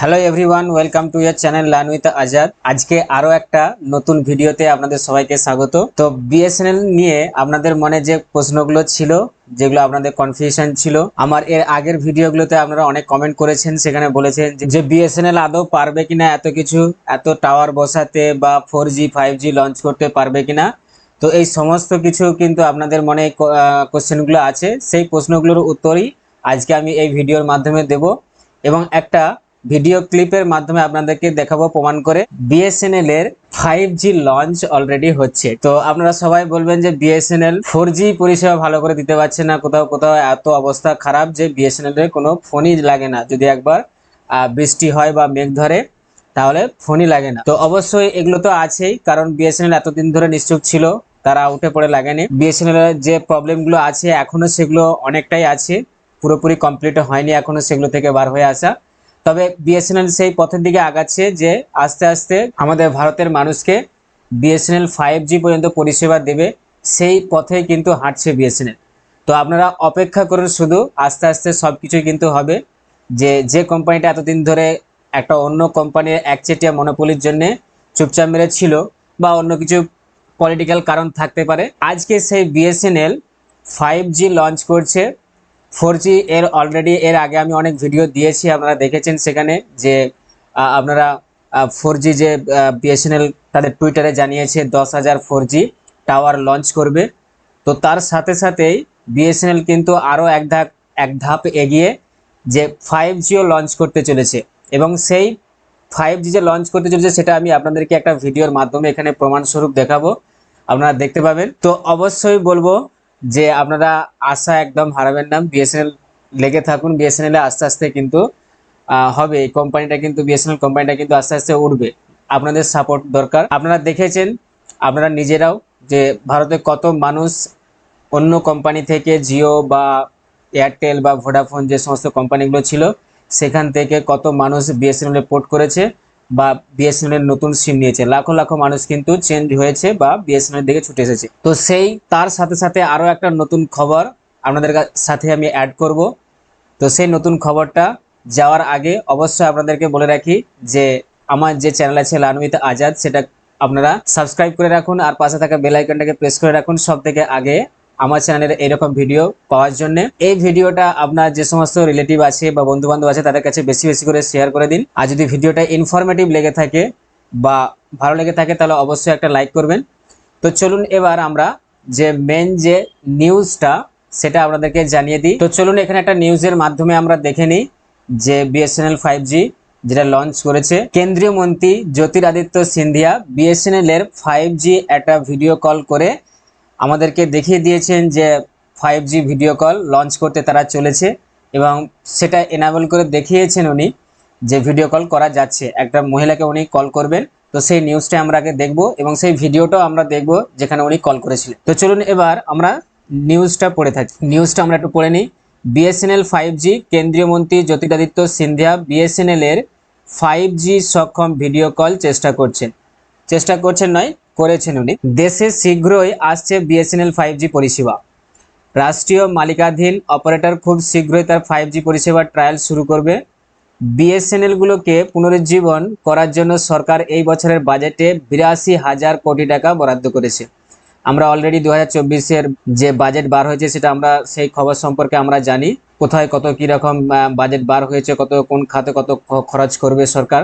Hello everyone welcome to your channel learn with Azad আজকে আরও একটা নতুন ভিডিওতে আপনাদের সবাইকে স্বাগত। তো বিএসএনএল নিয়ে আপনাদের মনে যে প্রশ্নগুলো ছিল, যেগুলো আপনাদের কনফিউশন ছিল, আমার এর আগের ভিডিওগুলোতে আপনারা অনেক কমেন্ট করেছেন, সেখানে বলেছেন যে- বিএসএনএল আদৌ পারবে কিনা এত কিছু, এত টাওয়ার বসাতে বা four G five G launch করতে পারবে কিনা। তো এই সমস্ত কিছু কিন্তু আপনাদের মনে কোশ্চেনগুলো আছে। সেই প্রশ্নগুলোর উত্তরই আজকে আমি এই ভিডিওর মাধ্যমে দেব। এবং একটা ভিডিও ক্লিপের মাধ্যমে আপনাদেরকে দেখাবো, প্রমাণ করে। বিএসএনএল এর ফাইভ জি লঞ্চ অলরেডি হচ্ছে। তো আপনারা সবাই বলবেন যে বিএসএনএল ফোর জি পরিষেবা ভালো করে দিতে পারছে না, কোথাও কোথাও এত অবস্থা খারাপ যে বিএসএনএল এর কোনো ফোনই লাগে না। যদি একবার বৃষ্টি হয় বা মেঘ ধরে, তাহলে ফোনই লাগে না। তো অবশ্যই এগুলো তো আছেই, কারণ বিএসএনএল এতদিন ধরে নিশ্চুপ ছিল, তারা উঠে পড়ে লাগেনি। বিএসএনএল এর যে প্রবলেমগুলো আছে, এখনও সেগুলো অনেকটাই আছে। পুরোপুরি কমপ্লিট হয়নি, এখনও সেগুলো থেকে বার হয়ে আসা। তবে বিএসএনএল সেই পথের দিকে আগাচ্ছে যে আস্তে আস্তে আমাদের ভারতের মানুষকে বিএসএনএল ফাইভ জি পর্যন্ত পরিষেবা দেবে, সেই পথে কিন্তু হাঁটছে বিএসএনএল। তো আপনারা অপেক্ষা করুন শুধু, আস্তে আস্তে সব কিছুই কিন্তু হবে। যে যে কোম্পানিটা এতদিন ধরে একটা অন্য কোম্পানির একচেটিয়া মনোপলির জন্য চুপচাপ মেরে ছিল বা অন্য কিছু পলিটিক্যাল কারণ থাকতে পারে, আজকে সেই বিএসএনএল ফাইভ জি লঞ্চ করছে। ফোর এর অলরেডি এর আগে আমি অনেক ভিডিও দিয়েছি, আপনারা দেখেছেন সেখানে যে আপনারা ফোর যে বিএসএনএল তাদের টুইটারে জানিয়েছে দশ হাজার ফোর টাওয়ার লঞ্চ করবে। তো তার সাথে সাথেই বিএসএনএল কিন্তু আরও এক ধাপ এক ধাপ এগিয়ে যে ফাইভ জিও লঞ্চ করতে চলেছে। এবং সেই ফাইভ জি যে লঞ্চ করতে চলেছে সেটা আমি আপনাদেরকে একটা ভিডিওর মাধ্যমে এখানে প্রমাণস্বরূপ দেখাবো। আপনারা দেখতে পাবেন। তো অবশ্যই বলব যে আপনারা আশা একদম হারাবেন না বিএসএনএল লেগে থাকুন। বিএসএনএল আস্তে আস্তে কিন্তু হবে। এই কোম্পানিটা কিন্তু বিএসএনএল কোম্পানিটা কিন্তু আস্তে আস্তে উঠবে আপনাদের সাপোর্ট দরকার। আপনারা দেখেছেন, আপনারা নিজেরাও যে ভারতে কত মানুষ অন্য কোম্পানি থেকে জিও বা এয়ারটেল বা ভোডাফোন যে সমস্ত কোম্পানিগুলো ছিল, সেখান থেকে কত মানুষ বিএসএনএল এ পোর্ট করেছে। বা বিএসএনএল এর নতুন সিম নিয়েছে। লাখো লাখো মানুষ কিন্তু চেঞ্জ হয়েছে বা বিএসএনএল দিকে ছুটে এসেছে। তো সেই তার সাথে সাথে আরও একটা নতুন খবর আপনাদের সাথে আমি অ্যাড করব। তো সেই নতুন খবরটা যাওয়ার আগে অবশ্যই আপনাদেরকে বলে রাখি যে আমার যে চ্যানেল আছে লানউইথ আজাদ, সেটা আপনারা সাবস্ক্রাইব করে রাখুন আর পাশে থাকা বেল আইকনটাকে প্রেস করে রাখুন। সব থেকে আগে আমার চ্যানেলের এরকম ভিডিও পাওয়ার জন্য। এই ভিডিওটা আপনার যে সমস্ত রিলেটিভ আছে বা বন্ধু বান্ধব আছে, তাদের কাছে বেশি বেশি করে শেয়ার করে দিন। আর যদি ভিডিওটা ইনফরমেটিভ লেগে থাকে বা ভালো লেগে থাকে, তাহলে অবশ্যই একটা লাইক করবেন। তো চলুন এবার আমরা যে মেন যে নিউজটা সেটা আপনাদেরকে জানিয়ে দিই। তো চলুন এখানে একটা নিউজের মাধ্যমে আমরা দেখে নিই যে বিএসএনএল ফাইভ জি যেটা লঞ্চ করেছে। কেন্দ্রীয় মন্ত্রী জ্যোতিরাদিত্য সিন্ধিয়া বিএসএনএল এর ফাইভ জি একটা ভিডিও কল করে আমাদেরকে দেখিয়ে দিয়েছেন যে five G video call launch করতে তারা চলেছে এবং সেটা এনাবেল করে দেখিয়েছেন উনি যে ভিডিও কল করা যাচ্ছে। একটা মহিলাকে উনি কল করবেন, তো সেই নিউজটা আমরা আগে দেখব এবং সেই ভিডিওটাও আমরা দেখব যেখানে উনি কল করেছিলেন। তো চলুন এবার আমরা নিউজটা পড়ে থাকি। নিউজটা আমরা একটু পড়ে নিই। বিএসএনএল ফাইভ জি কেন্দ্রীয় মন্ত্রী জ্যোতিরাদিত্য সিন্ধিয়া বিএসএনএল এর ফাইভ জি সক্ষম ভিডিও কল চেষ্টা করছেন। চেষ্টা করছেন নয় করেছেন উনি। দেশে শীঘ্রই আসছে বিএসএনএল ফাইভ জি পরিষেবা। রাষ্ট্রীয় মালিকাধীন অপারেটর খুব শীঘ্রই তার ফাইভ জি পরিষেবার ট্রায়াল শুরু করবে। বিএসএনএলগুলোকে পুনরুজ্জীবন করার জন্য সরকার এই বছরের বাজেটে বিরাশি হাজার কোটি টাকা বরাদ্দ করেছে। আমরা অলরেডি দু হাজার যে বাজেট বার হয়েছে সেটা আমরা, সেই খবর সম্পর্কে আমরা জানি। কোথায় কত কীরকম বাজেট বার হয়েছে, কত, কোন খাতে কত খরচ করবে সরকার।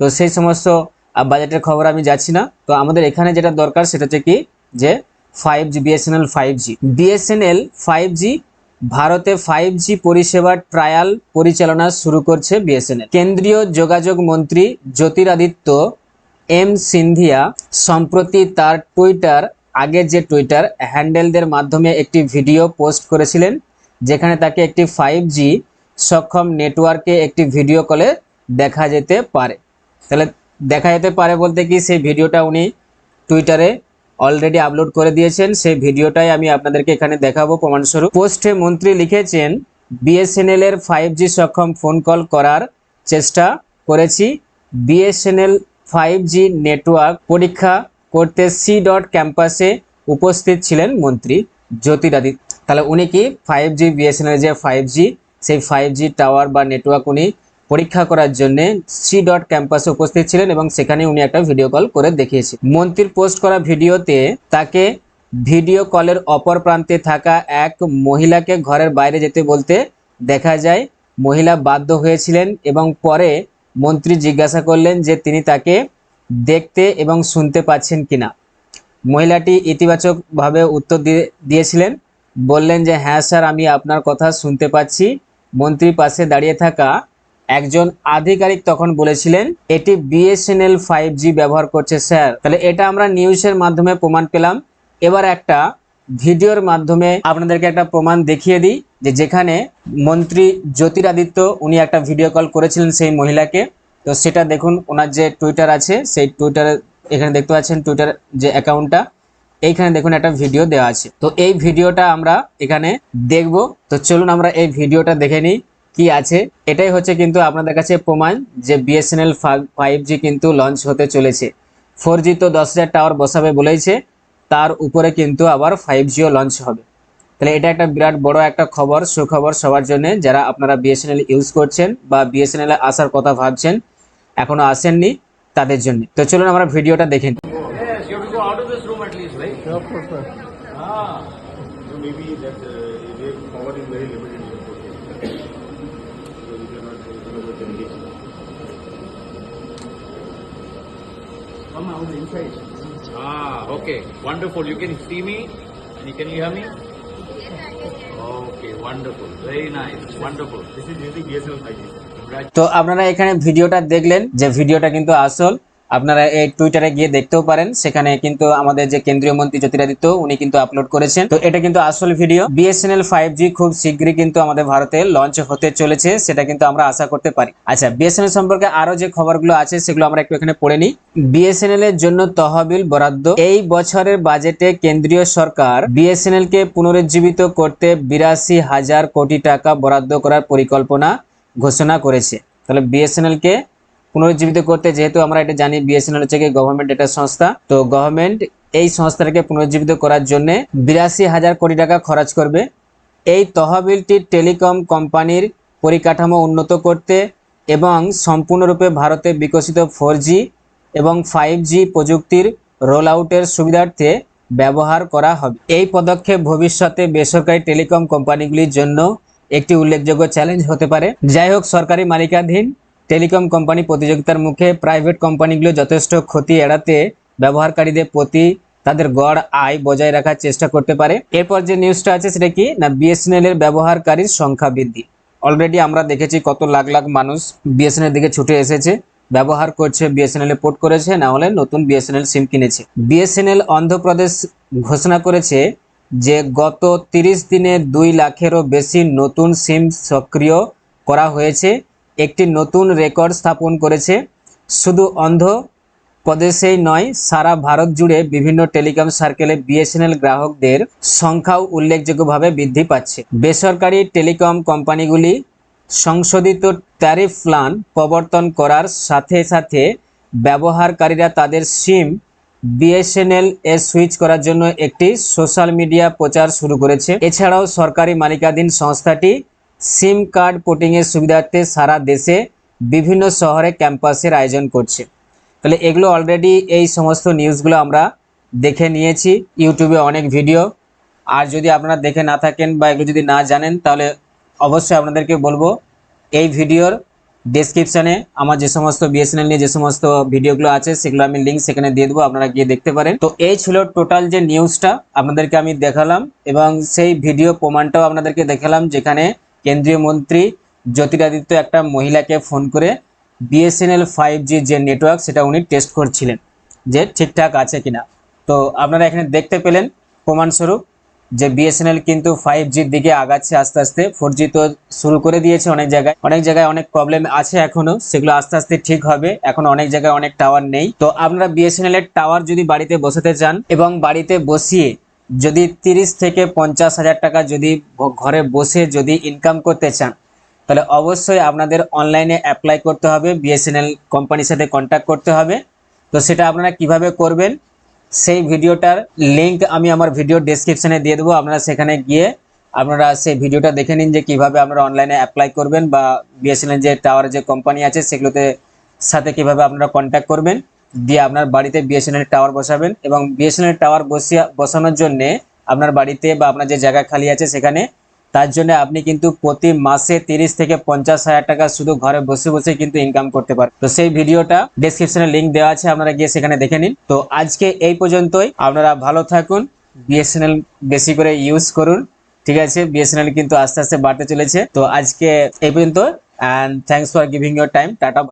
তো সেই সমস্ত বাজেটের খবর আমি যাচ্ছি না। তো আমাদের এখানে যেটা দরকার সেটা হচ্ছে কি যে five G BSNL five G BSNL five G ভারতে ফাইভ জি পরিষেবার ট্রায়াল পরিচালনা শুরু করছে বিএসএনএল কেন্দ্রীয় যোগাযোগ মন্ত্রী জ্যোতিরাদিত্য, এম সিন্ধিয়া, সম্প্রতি তার টুইটার, আগের যে টুইটার, হ্যান্ডেলদের মাধ্যমে একটি ভিডিও পোস্ট করেছিলেন, যেখানে তাকে একটি ফাইভ জি সক্ষম নেটওয়ার্কে একটি ভিডিও কলে দেখা যেতে পারে। তাহলে দেখা যেতে পারে বলতে কি সেই ভিডিওটা উনি টুইটারে অলরেডি আপলোড করে দিয়েছেন। সেই ভিডিওটাই আমি আপনাদেরকে এখানে দেখাবো প্রমাণস্বরূপ। পোস্টে মন্ত্রী লিখেছেন বিএসএনএল এর ফাইভ জি সক্ষম ফোন কল করার চেষ্টা করেছি। বিএসএনএল ফাইভ জি নেটওয়ার্ক পরীক্ষা করতে সি ডট ক্যাম্পাসে উপস্থিত ছিলেন মন্ত্রী জ্যোতিরাদিত্য। তাহলে উনি কি ফাইভ জি বিএসএনএল যে ফাইভ জি সেই ফাইভ জি টাওয়ার বা নেটওয়ার্ক উনি পরীক্ষা করার জন্য সি ডট ক্যাম্পাসে উপস্থিত ছিলেন এবং সেখানে উনি একটা ভিডিও কল করে দেখিয়েছে মন্ত্রীর পোস্ট করা ভিডিওতে তাকে ভিডিও কলের অপর প্রান্তে থাকা এক মহিলাকে ঘরের বাইরে যেতে বলতে দেখা যায়, মহিলা বাধ্য হয়েছিলেন এবং পরে মন্ত্রী জিজ্ঞাসা করলেন যে তিনি তাকে দেখতে এবং শুনতে পাচ্ছেন কিনা। মহিলাটি ইতিবাচকভাবে উত্তর দিয়ে দিয়েছিলেন, বললেন যে হ্যাঁ স্যার, আমি আপনার কথা শুনতে পাচ্ছি। মন্ত্রীর পাশে দাঁড়িয়ে থাকা একজন আধিকারিক তখন বলেছিলেন, এটি বিএসএনএল ফাইভ জি ব্যবহার করছে, স্যার। তাহলে এটা আমরা নিউজের মাধ্যমে প্রমাণ পেলাম। এবার একটা ভিডিওর মাধ্যমে আপনাদেরকে একটা প্রমাণ দেখিয়ে দিই যে যেখানে মন্ত্রী জ্যোতিরাদিত্য উনি একটা ভিডিও কল করেছিলেন সেই মহিলাকে। তো সেটা দেখুন, ওনার যে টুইটার আছে, সেই টুইটারে এখানে দেখতে পাচ্ছেন টুইটার যে অ্যাকাউন্টটা। এইখানে দেখুন একটা ভিডিও দেওয়া আছে। তো এই ভিডিওটা আমরা এখানে দেখব। তো চলুন আমরা এই ভিডিওটা দেখে নিই। কি আছে? এটাই হচ্ছে কিন্তু আপনাদের কাছে প্রমাণ যে বিএসএনএল ফাইভ জি কিন্তু লঞ্চ হতে চলেছে। ফোর জি তো দশ হাজার টাওয়ার বসাবে বলেইছে, তার উপরে কিন্তু আবার ফাইভ জিও লঞ্চ হবে। তাহলে এটা একটা বিরাট বড় একটা খবর, সুখবর সবার জন্য, যারা আপনারা বিএসএনএল ইউজ করছেন বা বিএসএনএল আসার কথা ভাবছেন, এখনও আসেননি তাদের জন্য। তো চলুন আমরা ভিডিওটা দেখে নিই। Come out inside. Ah, okay. Wonderful. You can see me and you can hear me? Okay, wonderful. Very nice. Wonderful. This is using BSNL 5G. Congratulations. তো আপনারা এখানে ভিডিওটা দেখলেন যে ভিডিওটা কিন্তু আসল আপনারা এই টুইটারে গিয়ে দেখতেও পারেন। সেখানে কিন্তু আমাদের যে কেন্দ্রীয় মন্ত্রী জ্যোতিরাদিত্য, উনি কিন্তু আপলোড করেছেন। তো এটা কিন্তু আসল ভিডিও বিএসএনএল ফাইভ জি খুব শীঘ্রই কিন্তু আমাদের ভারতে লঞ্চ হতে চলেছে, সেটা কিন্তু আমরা আশা করতে পারি। আচ্ছা বিএসএনএল সম্পর্কে আরও যে খবরগুলো আছে, সেগুলো আমরা একটু এখানে পড়ে নিই। বিএসএনএল এর জন্য তহবিল বরাদ্দ। এই বছরের বাজেটে কেন্দ্রীয় সরকার বিএসএনএল কে পুনরুজ্জীবিত করতে বিরাশি হাজার কোটি টাকা বরাদ্দ করার পরিকল্পনা ঘোষণা করেছে। তাহলে বিএসএনএল কে পুনরুজ্জীবিত করতে যেহেতু আমরা এটা জানি বিএসএনএল হচ্ছে গভর্নমেন্ট একটা সংস্থা, তো গভর্নমেন্ট এই সংস্থাটাকে পুনরুজ্জীবিত করার জন্য বিরাশি হাজার কোটি টাকা খরচ করবে। এই তহবিলটি টেলিকম কোম্পানির পরিকাঠামো উন্নত করতে এবং সম্পূর্ণরূপে ভারতে বিকশিত ফোর এবং ফাইভ প্রযুক্তির রোল আউটের সুবিধার্থে ব্যবহার করা হবে। এই পদক্ষেপ ভবিষ্যতে বেসরকারি টেলিকম কোম্পানিগুলির জন্য একটি উল্লেখযোগ্য চ্যালেঞ্জ হতে পারে। যাই হোক, সরকারি মালিকাধীন টেলিকম কোম্পানি প্রতিযোগিতার মুখে প্রাইভেট কোম্পানিগুলো যথেষ্ট ক্ষতি এড়াতে ব্যবহারকারীদের প্রতি তাদের গড় আয় বজায় রাখার চেষ্টা করতে পারে। এরপর যে নিউজটা আছে সেটা কি? না বিএসএনএল এর ব্যবহারকারীর সংখ্যা বৃদ্ধি। অলরেডি আমরা দেখেছি কত লাখ লাখ মানুষ বিএসএনএল দিকে ছুটে এসেছে। ব্যবহার করছে বিএসএনএল এ পোর্ট করেছে, না হলে নতুন বিএসএনএল সিম কিনেছে। বিএসএনএল অন্ধ্রপ্রদেশ ঘোষণা করেছে যে গত তিরিশ দিনে দুই লাখেরও বেশি নতুন সিম সক্রিয় করা হয়েছে। একটি নতুন রেকর্ড স্থাপন করেছে। শুধু অন্ধ্র প্রদেশেই নয়, সারা ভারত জুড়ে বিভিন্ন টেলিকম সার্কেলে বিএসএনএল গ্রাহকদের সংখ্যাও উল্লেখযোগ্যভাবে বৃদ্ধি পাচ্ছে। বেসরকারি টেলিকম কোম্পানিগুলি সংশোধিত ট্যারিফ প্ল্যান প্রবর্তন করার সাথে সাথে ব্যবহারকারীরা তাদের সিম বিএসএনএল এ সুইচ করার জন্য একটি সোশ্যাল মিডিয়া প্রচার শুরু করেছে। এছাড়াও সরকারি মালিকাধীন সংস্থাটি সিম কার্ড পোর্টিংয়ের সুবিধার্থে সারা দেশে বিভিন্ন শহরে ক্যাম্পাসের আয়োজন করছে। তাহলে এগুলো অলরেডি এই সমস্ত নিউজগুলো আমরা দেখে নিয়েছি। ইউটিউবে অনেক ভিডিও আর যদি আপনারা দেখে না থাকেন বা এগুলো যদি না জানেন, তাহলে অবশ্যই আপনাদেরকে বলব, এই ভিডিওর ডেসক্রিপশনে আমার যে সমস্ত বিএসএনএল নিয়ে যে সমস্ত ভিডিওগুলো আছে, সেগুলো আমি লিঙ্ক সেখানে দিয়ে দেবো, আপনারা গিয়ে দেখতে পারেন। তো এই ছিল টোটাল যে নিউজটা আপনাদেরকে আমি দেখালাম এবং সেই ভিডিও প্রমাণটাও আপনাদেরকে দেখালাম, যেখানে কেন্দ্রীয় মন্ত্রী জ্যোতিরাদিত্য একটা মহিলাকে ফোন করে বিএসএনএল ফাইভ জি যে নেটওয়ার্ক সেটা উনি টেস্ট করছিলেন যে ঠিকঠাক আছে কিনা। তো আপনারা এখানে দেখতে পেলেন প্রমাণস্বরূপ যে বিএসএনএল কিন্তু ফাইভ জির দিকে আগাচ্ছে আস্তে আস্তে। ফোর জি তো শুরু করে দিয়েছে অনেক জায়গায়। অনেক জায়গায় অনেক প্রবলেম আছে এখনও, সেগুলো আস্তে আস্তে ঠিক হবে। এখন অনেক জায়গায় অনেক টাওয়ার নেই। তো আপনারা বিএসএনএল এর টাওয়ার যদি বাড়িতে বসাতে চান এবং বাড়িতে বসিয়ে যদি তিরিশ থেকে পঞ্চাশ হাজার টাকা যদি ঘরে বসে যদি ইনকাম করতে চান, তাহলে অবশ্যই আপনাদের অনলাইনে অ্যাপ্লাই করতে হবে বিএসএনএল কোম্পানির সাথে কন্ট্যাক্ট করতে হবে। তো সেটা আপনারা কীভাবে করবেন, সেই ভিডিওটার লিংক আমি আমার ভিডিও ডেসক্রিপশনে দিয়ে দেবো। আপনারা সেখানে গিয়ে আপনারা সেই ভিডিওটা দেখে নিন যে কীভাবে আপনারা অনলাইনে অ্যাপ্লাই করবেন বা বিএসএনএল যে টাওয়ার যে কোম্পানি আছে, সেগুলোতে সাথে কীভাবে আপনারা কন্ট্যাক্ট করবেন। দিয়ে আপনার বাড়িতে বিএসএনএল টাওয়ার বসাবেন এবং বিএসএনএল টাওয়ার বসিয়া বসানোর জন্যে আপনার বাড়িতে বা আপনার যে জায়গা খালি আছে সেখানে, তার জন্য আপনি কিন্তু প্রতি মাসে তিরিশ থেকে পঞ্চাশ হাজার টাকা শুধু ঘরে বসে বসে কিন্তু ইনকাম করতে পারেন তো সেই ভিডিওটা ডেসক্রিপশনে লিংক দেওয়া আছে, আপনারা গিয়ে সেখানে দেখে নিন। তো আজকে এই পর্যন্তই, আপনারা ভালো থাকুন, বিএসএনএল বেশি করে ইউজ করুন, ঠিক আছে? বিএসএনএল কিন্তু আস্তে আস্তে বাড়তে চলেছে। তো আজকে এই পর্যন্ত and thanks for giving your time tata.